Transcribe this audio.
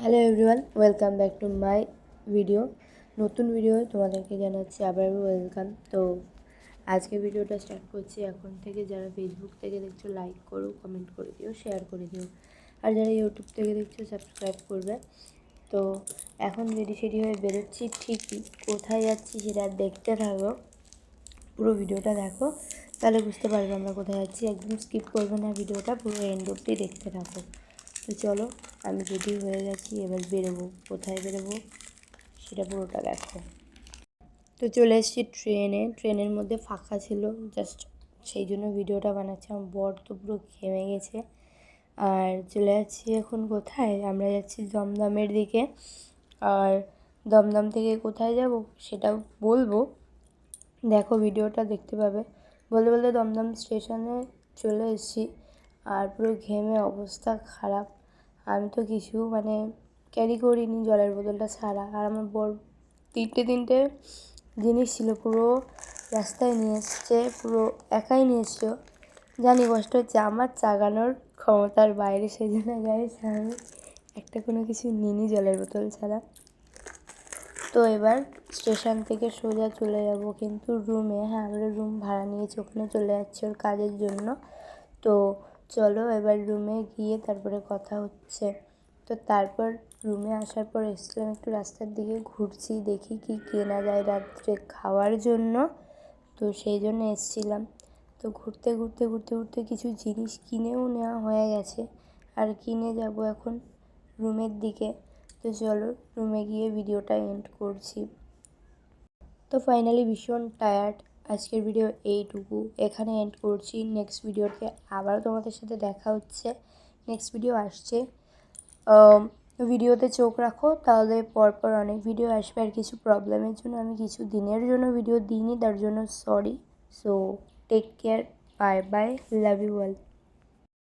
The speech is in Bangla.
Hello everyone welcome back to my video নতুন ভিডিও তোমাদেরকে জানাচ্ছি আবার ওয়েলকাম তো আজকে ভিডিওটা স্টার্ট করছি এখন থেকে। যারা ফেসবুক থেকে দেখছ লাইক করো কমেন্ট করে দিও শেয়ার করে দিও। আর যারা ইউটিউব থেকে দেখছ সাবস্ক্রাইব করবে। তো এখন রেডি সেডি হয়ে বেরোচ্ছি। ঠিকই, কোথায় যাচ্ছি সেটা দেখতে থাকো। পুরো ভিডিওটা দেখো। তাহলে বুঝতে পারবে আমরা কোথায় যাচ্ছি। একদম স্কিপ করবে না ভিডিওটা পুরো এন্ড অব্দি দেখতে থাকো। তো চলো আমি রেডি হয়ে গেছি এবার বেরোবো। কোথায় বেরোবো? সেটা পুরোটা দেখো। তো চলে এসেছি ট্রেনে। ট্রেনের মধ্যে ফাঁকা ছিল। জাস্ট সেই জন্য ভিডিওটা বানাচ্ছি আমার বর তো পুরো ঘেমে গেছে। আর চলে যাচ্ছি এখন কোথায়? আমরা যাচ্ছি দমদমের দিকে। আর দমদম থেকে কোথায় যাব সেটা বলব। দেখো ভিডিওটা দেখতে পাবে। বলতে বলতে দমদম স্টেশনে চলে এসেছি। আর পুরো ঘেমে অবস্থা খারাপ। আমি তো কিছু মানে ক্যারি করিনি জলের বোতলটা ছাড়া। আর আমার বর তিনটে তিনটে জিনিস ছিল, পুরো রাস্তায় নিয়ে এসছে, পুরো একাই নিয়ে এসছো। জানি কষ্ট হচ্ছে, আমার চাগানোর ক্ষমতার বাইরে সেই জন্য গাইস আমি একটা কোনো কিছু নিইনি জলের বোতল ছাড়া। তো এবার স্টেশন থেকে সোজা চলে যাব কিন্তু রুমে হ্যাঁ আমরা রুম ভাড়া নিয়েছি, ওখানে চলে যাচ্ছি ওর কাজের জন্য। তো চলো এবার রুমে গিয়ে তারপরে কথা হচ্ছে। তো তারপর রুমে আসার পর এসেছিলাম একটু রাস্তার দিকে ঘুরছি, দেখি কি কেনা যায় রাত্রে খাওয়ার জন্য। তো সেই জন্য এসেছিলাম। তো ঘুরতে ঘুরতে ঘুরতে ঘুরতে কিছু জিনিস কিনেও নেওয়া হয়ে গেছে। আর কিনে যাব এখন রুমের দিকে। তো চলো রুমে গিয়ে ভিডিওটা এন্ড করছি। তো ফাইনালি ভীষণ টায়ার্ড আজকের ভিডিও এইটুকু। এখানে এন্ড করছি। নেক্সট ভিডিওতে আবার তোমাদের সাথে দেখা হচ্ছে। নেক্সট ভিডিও আসছে। ভিডিওতে চোখ রাখো, তাহলে পরপর অনেক ভিডিও আসবে। আর কিছু প্রবলেমের জন্য আমি কিছু দিনের জন্য ভিডিও দিইনি, তার জন্য sorry so take care bye bye love you all